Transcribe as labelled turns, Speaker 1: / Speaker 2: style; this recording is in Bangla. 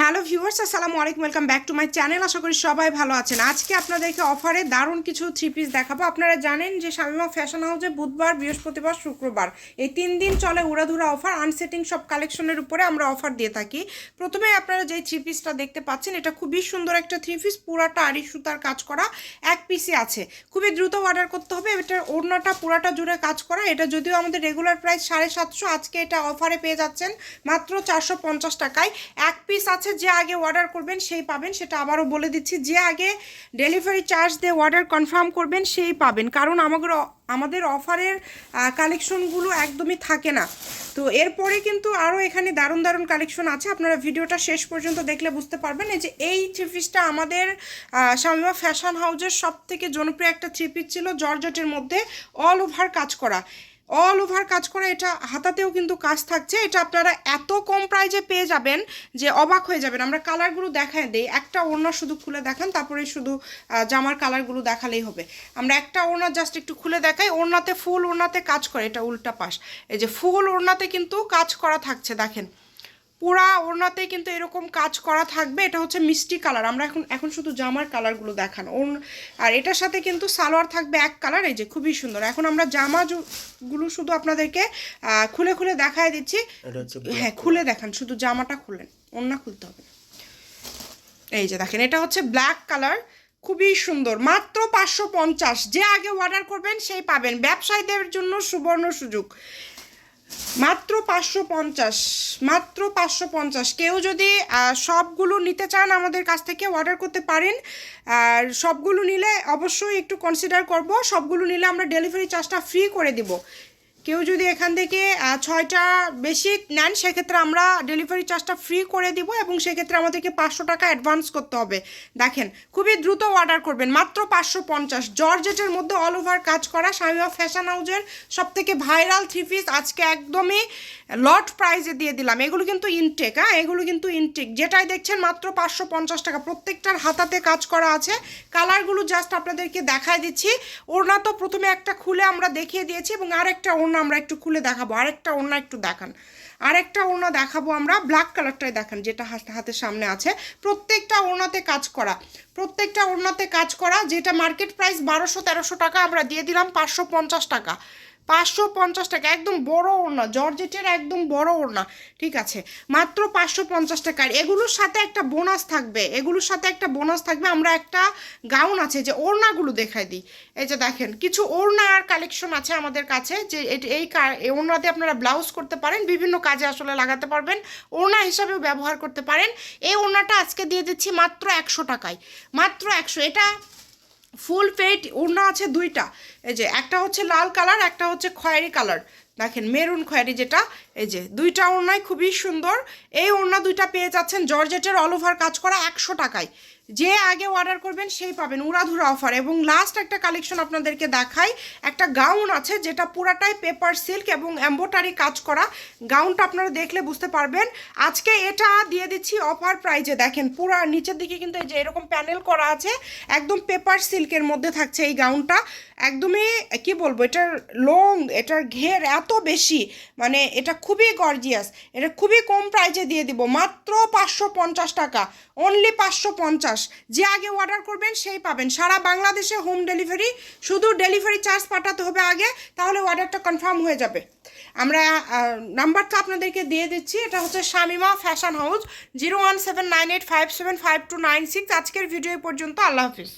Speaker 1: হ্যালো ভিউয়ার্স, আসসালামু আলাইকুম, welcome back to my channel. আশা করি সবাই ভালো আছেন। আজকে আপনাদেরকে অফারে দারুণ কিছু থ্রি পিস দেখাবো। আপনারা জানেন যে শামিমা ফ্যাশন হাউসে বুধবার, বৃহস্পতিবার, শুক্রবার এই তিন দিন চলে উড়াধুরা অফার আনসেটিং সব কালেকশনের উপরে আমরা অফার দিয়ে থাকি। প্রথমে আপনারা যেই থ্রি পিসটা দেখতে পাচ্ছেন, এটা খুবই সুন্দর একটা থ্রি পিস পুরাটা আড়ি সুতার কাজ করা, এক পিসে আছে। খুবই দ্রুত অর্ডার করতে হবে, এটার ওড়নাটা পুরাটা জুড়ে কাজ করা। এটা যদিও আমাদের রেগুলার প্রাইস সাড়ে সাতশো, আজকে এটা অফারে পেয়ে যাচ্ছেন মাত্র চারশো পঞ্চাশ টাকায়। এক পিস আছে যে আগে অর্ডার করবেন, সেই পাবেন, সেটা আবারও বলে দিচ্ছি। যে আগে ডেলিভারি চার্জ দিয়ে অর্ডার কনফার্ম করবেন, সেই পাবেন। কারণ আমাদের আমাদের অফারের কালেকশনগুলো একদমই থাকে না। তো এরপরে কিন্তু আরও এখানে দারুণ দারুণ কালেকশন আছে। আপনারা ভিডিওটা শেষ পর্যন্ত দেখলে বুঝতে পারবেন। এই যে এই থ্রি পিসটা আমাদের শামিমা ফ্যাশন হাউজের সব থেকে জনপ্রিয় একটা থ্রি পিস ছিল, জর্জেটের মধ্যে অল ওভার কাজ করা। অল ওভার কাজ করে, এটা হাতাতেও কিন্তু কাজ থাকছে। এটা আপনারা এত কম প্রাইজে পেয়ে যাবেন যে অবাক হয়ে যাবেন। আমরা কালারগুলো দেখায় দিই। একটা ওড়না শুধু খুলে দেখান, তারপরে শুধু জামার কালারগুলো দেখালেই হবে। আমরা একটা ওড়না জাস্ট একটু খুলে দেখাই, ওড়নাতে ফুল ওড়নাতে কাজ করে, এটা উল্টা পাশ। এই যে ফুল ওড়নাতে কিন্তু কাজ করা থাকছে, দেখেন। পুরা ওড়নাতে কিন্তু এরকম কাজ করা থাকবে এটা হচ্ছে মিষ্টি কালার। আমরা এখন এখন শুধু জামার কালারগুলো দেখান। ওর আর এটার সাথে কিন্তু সালোয়ার থাকবে এক কালার এই যে খুবই সুন্দর। এখন আমরা জামা গুলো শুধু আপনাদেরকে খুলে খুলে দেখায় দিচ্ছি। হ্যাঁ খুলে দেখান শুধু জামাটা খুললেন ওড়না খুলতে হবে। এই যে দেখেন এটা হচ্ছে ব্ল্যাক কালার খুবই সুন্দর মাত্র পাঁচশো পঞ্চাশ। যে আগে অর্ডার করবেন সেই পাবেন। ব্যবসায়ীদের জন্য সুবর্ণ সুযোগ। মাত্র পাঁচশো পঞ্চাশ, মাত্র পাঁচশো পঞ্চাশ। কেউ যদি সবগুলো নিতে চান আমাদের কাছ থেকে অর্ডার করতে পারেন। আর সবগুলো নিলে অবশ্যই একটু কনসিডার করব। সবগুলো নিলে আমরা ডেলিভারি চার্জটা ফ্রি করে দিব। কেউ যদি এখান থেকে ছয়টা বেশি নেন, সেক্ষেত্রে আমরা ডেলিভারি চার্জটা ফ্রি করে দিব এবং সেক্ষেত্রে আমাদেরকে পাঁচশো টাকা অ্যাডভান্স করতে হবে। দেখেন, খুবই দ্রুত অর্ডার করবেন, মাত্র পাঁচশো পঞ্চাশ। জর্জেটের মধ্যে অল ওভার কাজ করা শামিমা ফ্যাশন হাউজের সব থেকে ভাইরাল থ্রি পিস আজকে একদমই লট প্রাইজে দিয়ে দিলাম। এগুলো কিন্তু ইনটেক হ্যাঁ? এগুলো কিন্তু ইনটেক যেটাই দেখছেন, মাত্র পাঁচশো পঞ্চাশ টাকা। প্রত্যেকটার হাতাতে কাজ করা আছে। কালারগুলো জাস্ট আপনাদেরকে দেখায় দিচ্ছি। ওড়না তো প্রথমে একটা খুলে আমরা দেখিয়ে দিয়েছি এবং আরেকটা ওড়না আমরা একটু খুলে দেখাবো। আরেকটা ওড়না একটু দেখান। আরেকটা ওড়না দেখাবো আমরা ব্ল্যাক কালারটাই দেখান, যেটা হাতে হাতের সামনে আছে। প্রত্যেকটা ওড়নাতে কাজ করা। প্রত্যেকটা ওড়নাতে কাজ করা, যেটা মার্কেট প্রাইস বারোশো তেরোশো টাকা, আমরা দিয়ে দিলাম পাঁচশো পঞ্চাশ টাকা। পাঁচশো পঞ্চাশ টাকা, একদম বড় ওড়না, জর্জেটের একদম বড় ওড়না, ঠিক আছে? মাত্র পাঁচশো পঞ্চাশ টাকার। এগুলোর সাথে একটা বোনাস থাকবে, এগুলোর সাথে একটা বোনাস থাকবে। আমরা একটা গাউন আছে যে ওড়নাগুলো দেখাই দিই। এই যে দেখেন, কিছু ওড়না আর কালেকশন আছে আমাদের কাছে যে এই ওড়নাতে আপনারা ব্লাউজ করতে পারেন, বিভিন্ন কাজে আসলে লাগাতে পারবেন, ওড়না হিসাবেও ব্যবহার করতে পারেন। এই ওড়নাটা আজকে দিয়ে দিচ্ছি মাত্র একশো টাকায়, মাত্র একশো। এটা ফুল পেট, ওড়না আছে দুইটা। এই যে, একটা হচ্ছে লাল কালার, একটা হচ্ছে খয়েরি কালার। দেখেন, মেরুন খয়েরি যেটা, এই যে, দুইটা ওড়নায় খুবই সুন্দর। এই ওড়না দুইটা পেয়ে যাচ্ছেন জর্জেটের অল ওভার কাজ করা একশো টাকায়। যে আগে অর্ডার করবেন, সেই পাবেন। উড়াধুরা অফার এবং লাস্ট একটা কালেকশন আপনাদেরকে দেখাই, একটা গাউন আছে যেটা পুরাটাই পেপার সিল্ক এবং এম্বোটারি কাজ করা। গাউনটা আপনারা দেখলে বুঝতে পারবেন। আজকে এটা দিয়ে দিচ্ছি অফার প্রাইজে দেখেন, পুরা নিচের দিকে কিন্তু এই যে এরকম প্যানেল করা আছে, একদম পেপার সিল্কের মধ্যে থাকছে এই গাউনটা একদমই, কি বলব, এটার লং এটার ঘের এত বেশি মানে এটা খুবই গর্জিয়াস এটা খুবই কম প্রাইজে দিয়ে দিব, মাত্র পাঁচশো পঞ্চাশ টাকা। অনলি পাঁচশো পঞ্চাশ। যে আগে অর্ডার করবেন, সেই পাবেন। সারা বাংলাদেশে হোম ডেলিভারি শুধু ডেলিভারি চার্জ পাঠাতে হবে আগে, তাহলে অর্ডারটা কনফার্ম হয়ে যাবে। আমরা নাম্বারটা আপনাদেরকে দিয়ে দিচ্ছি। এটা হচ্ছে Shamima fashion house zero one seven nine eight five seven five two nine six আজকের ভিডিও পর্যন্ত। আল্লাহ হাফিজ।